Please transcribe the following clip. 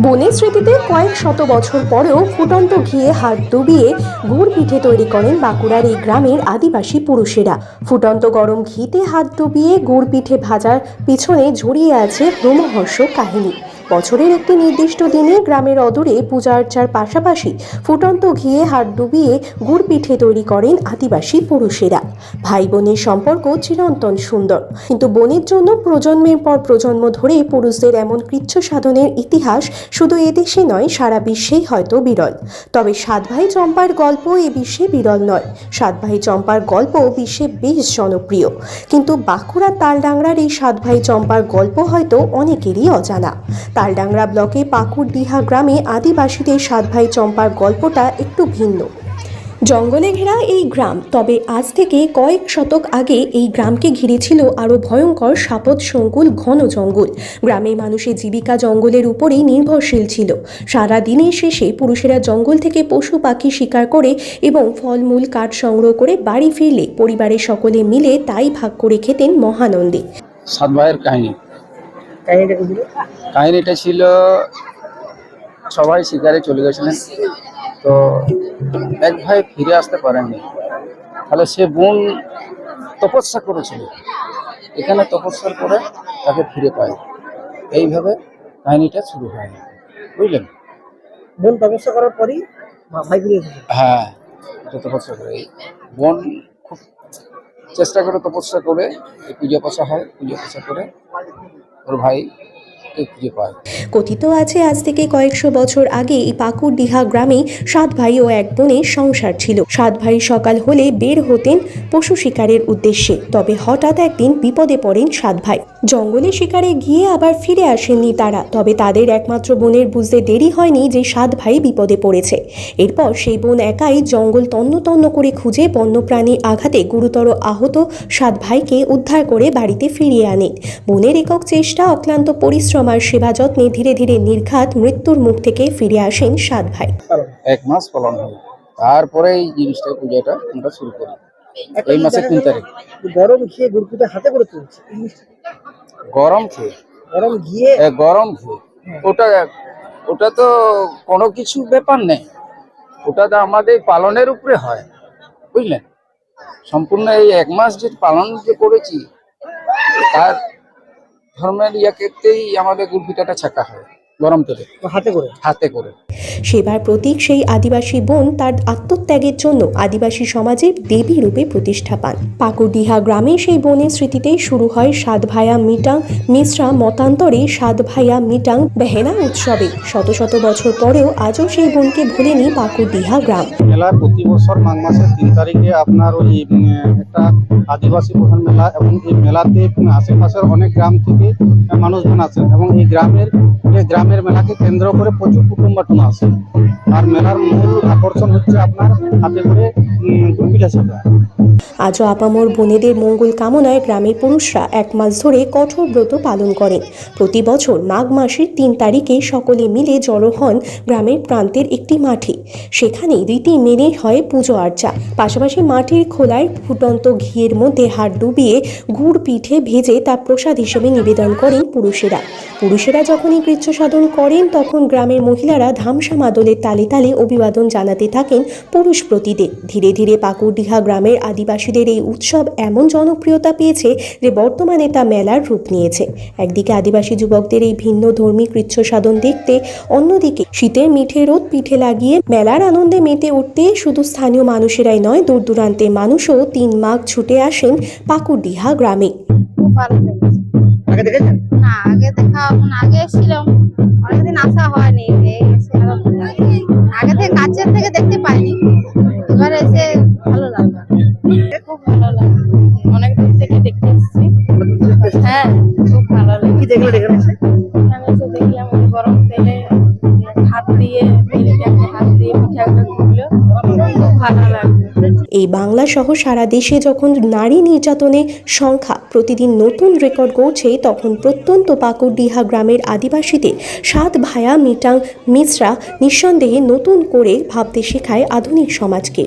বনের স্মৃতিতে কয়েক শত বছর পরেও ফুটন্ত ঘিয়ে হাত ডুবিয়ে গুড় পিঠে তৈরি করেন বাঁকুড়ার এই গ্রামের আদিবাসী পুরুষেরা। ফুটন্ত গরম ঘিতে হাত ডুবিয়ে গুড় পিঠে ভাজার পিছনে জড়িয়ে আছে রোমহর্ষক কাহিনী। বছরের একটি নির্দিষ্ট দিনে গ্রামের অদূরে পূজা আর্চার পাশাপাশি ফুটন্ত ঘিয়ে হাত ডুবিয়ে গুড় পিঠে তৈরি করেন আদিবাসী পুরুষেরা। ভাই বোনের সম্পর্ক চিরন্তন সুন্দর। কিন্তু বনের জন্য প্রজন্মের পর প্রজন্ম ধরে পুরুষদের এমন কৃচ্ছ সাধনের ইতিহাস শুধু এদেশে নয়, সারা বিশ্বেই হয়তো বিরল। তবে সাত ভাই চম্পার গল্প এ বিশ্বে বিরল নয়। সাত ভাই চম্পার গল্প বিশ্বে বেশ জনপ্রিয়। কিন্তু বাঁকুড়া তালডাংরার এই সাত ভাই চম্পার গল্প হয়তো অনেকেরই অজানা। তালডাংরা ব্লকে পাকুড়ডিহা গ্রামে আদিবাসীদের সাত ভাই চম্পার গল্পটা একটু ভিন্ন। জঙ্গলে ঘেরা এই গ্রাম, তবে আজ থেকে কয়েক শতক আগে এই গ্রামকে ঘিরে ছিল আরও ভয়ঙ্কর সাপদ সংকুল ঘন জঙ্গল। গ্রামের মানুষের জীবিকা জঙ্গলের উপরেই নির্ভরশীল ছিল। সারা দিনের শেষে পুরুষেরা জঙ্গল থেকে পশু পাখি শিকার করে এবং ফলমূল কাঠ সংগ্রহ করে বাড়ি ফিরলে পরিবারের সকলে মিলে তাই ভাগ করে খেতেন মহানন্দে। সাত ভাইয়ের কাহিনী। কাহিনীটা কি ছিল? কাহিনীটা ছিল সবাই শিকারে চলে গেছিলেন। তো এক ভাই ফিরে আসতে পারেননি। তাহলে সে বোন তপস্যা করেছিল। এখানে তপস্যার করে তাকে ফিরে পায়। এইভাবে কাহিনীটা শুরু হয়। বুঝলেন? বোন তপস্যা করার পরই ভাই ফিরে হ্যাঁ এটা তপস্যা করে। বোন খুব চেষ্টা করে তপস্যা করে। পুজো পাশা হয় পুজো পাশা করে। ওর ভাইকে খুঁজে পায়। কথিত আছে, আজ থেকে কয়েকশো বছর আগে এই পাকুড়ডিহা গ্রামে সাত ভাই ও এক বোনের সংসার ছিল। সাত ভাই সকাল হলে বের হতেন পশু শিকারের উদ্দেশ্যে। তবে হঠাৎ একদিন বিপদে পড়েন সাত ভাই। জঙ্গলে শিকারে গিয়ে আবার ফিরে আসেননি তারা। তবে তাদের একমাত্র বোনের বুঝতে দেরি হয়নি যে সাত ভাই বিপদে পড়েছে। এরপর সেই বোন একাই জঙ্গল তন্ন তন্ন করে খুঁজে বন্যপ্রাণী আঘাতে গুরুতর আহত সাত ভাইকে উদ্ধার করে বাড়িতে ফিরিয়ে আনেন বোনের একক চেষ্টা অক্লান্ত পরিশ্রম আর সেবা যত্নে ধীরে ধীরে নির্ঘাত মৃত্যুর মুখ থেকে ফিরে আসেন সাত ভাই। এক মাস পালন হয় তারপরে এই জিনিসটা পূজাটা আমরা শুরু করি। এই মাসের তিন তারিখ। গরম ঘিয়ে গুড়কুটে হাতে করে তুলছে। গরম খেয়ে? গরম ঘিয়ে গরম খেয়ে। ওটা ওটা তো কোনো কিছু ব্যাপার নেই। ওটা তো আমাদের পালনের উপরে হয়। বুঝলেন? সম্পূর্ণ এই এক মাস যে পালন যে করেছি তার ধর্মের ইয়াকেতেই আমাদের গুড়পিঠাটা ছাকা হয়। গরম তেলে। হাতে করে? হাতে করে। সেবার প্রতীক সেই আদিবাসী বোন তার আত্মত্যাগের জন্য আদিবাসী সমাজের দেবী রূপে প্রতিষ্ঠা পান। পাকুডিহা গ্রামে সেই বোনের স্মৃতিতেই শুরু হয় সাত ভাইয়া মিটাং মিশ্রা মতান্তরে সাত ভাইয়া মিটাং বেহেনা উৎসবে। শত শত বছর পরেও আজও সেই বোনকে ভুলেনি পাকুডিহা গ্রাম। মেলার প্রতি বছর মাঘ মাসের তিন তারিখে আপনার ওই একটা আদিবাসী প্রধান মেলা এবং এই মেলাতে আশেপাশের অনেক গ্রাম থেকে মানুষজন আসেন এবং এই গ্রামের এই গ্রামের মেলাকে কেন্দ্র করে প্রচুর কুটুম্বাটন আসে আর মেলার মূল আকর্ষণ হচ্ছে আপনার হাতে করে গুপিটা শেখা আজও আপামর বোনেদের মঙ্গল কামনায় গ্রামের পুরুষরা এক মাস ধরে কঠোর ব্রত পালন করেন। প্রতি বছর মাঘ মাসের তিন তারিখে সকলে মিলে জড়ো হন গ্রামের প্রান্তের একটি মাঠে। সেখানে রীতি মেনে হয় পুজো আর্চা। পাশাপাশি মাটির খোলায় ফুটন্ত ঘিয়ের মধ্যে হাত ডুবিয়ে গুড় পিঠে ভেজে তা প্রসাদ হিসেবে নিবেদন করেন পুরুষেরা। পুরুষেরা যখন এই কৃচ্ছ সাধন করেন, তখন গ্রামের মহিলারা ধামসা মাদলের তালে তালে অভিবাদন জানাতে থাকেন পুরুষ প্রতিদের। ধীরে ধীরে পাকুড়ডিহা গ্রামের আদিবাসীদের এই উৎসব এমন জনপ্রিয়তা পেয়েছে যে বর্তমানে তা মেলার রূপ নিয়েছে। একদিকে আদিবাসী যুবকদের এই ভিন্ন ধর্মী কৃচ্ছ সাধন দেখতে, অন্যদিকে শীতের মিঠে রোদ পিঠে লাগিয়ে মেলার আনন্দে মেতে উঠতে শুধু স্থানীয় মানুষেরাই নয় দূর দূরান্তের মানুষও তিন মাঘ ছুটে আসেন পাকুড়ডিহা গ্রামে। আগে দেখেছেন? না আগে দেখা আগে এসেছিলাম। অনেকদিন আসা হয়নি। আগে থেকে কাছের থেকে দেখতে পাইনি। এবার এসে ভালো লাগল। খুব ভালো লাগল। অনেক দূর থেকে দেখতে এসেছি। হ্যাঁ খুব ভালো কি দেখলেন এখানে এসে? দেখলাম গরম তেলে হাত দিয়ে হাত দিয়ে পিঠাটা করল। খুব ভালো লাগল। এই বাংলা সহ সারা দেশে যখন নারী নির্যাতনের সংখ্যা প্রতিদিন নতুন রেকর্ড গড়ছে, তখন প্রত্যন্ত পাকুড়ডিহা গ্রামের আদিবাসীদের সাত ভায়া মিটাং মিশ্রা নিঃসন্দেহে নতুন করে ভাবতে শেখায় আধুনিক সমাজকে।